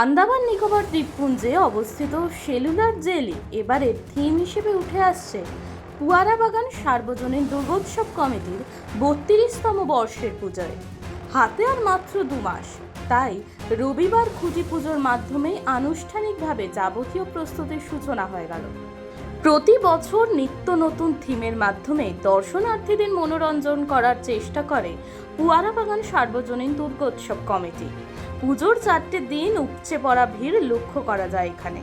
আন্দামান নিকোবর দ্বীপপুঞ্জে অবস্থিত cellular jelly এবারে theme হিসেবে উঠে আসছে কুয়ারা বাগান সার্বজনীন দুর্গোৎসব কমিটির বত্রিশতম বর্ষের পুজোয়। হাতে আর মাত্র দু মাস। তাই রবিবার খুঁজি পুজোর মাধ্যমে আনুষ্ঠানিকভাবে যাবতীয় প্রস্তুতির সূচনা হয়ে গেল। প্রতি বছর নিত্য নতুন থিমের মাধ্যমে দর্শনার্থীদের মনোরঞ্জন করার চেষ্টা করে পুয়ারা বাগান সার্বজনীন দুর্গোৎসব কমিটি। পুজোর চারটে দিন উপচে পড়া ভিড় লক্ষ্য করা যায় এখানে।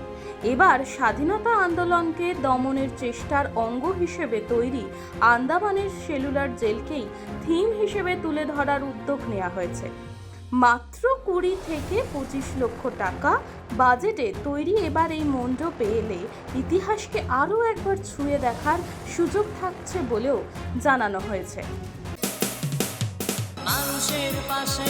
এবার স্বাধীনতা আন্দোলনকে দমনের চেষ্টার অঙ্গ হিসেবে তৈরি আন্দামানের সেলুলার জেলকেই থিম হিসেবে তুলে ধরার উদ্যোগ নেওয়া হয়েছে। মাত্র কুড়ি থেকে পঁচিশ লক্ষ টাকা বাজেটে তৈরি এবার এই মণ্ডপে এলে ইতিহাসকে আরও একবার ছুঁয়ে দেখার সুযোগ থাকছে বলেও জানানো হয়েছে। মানুষের পাশে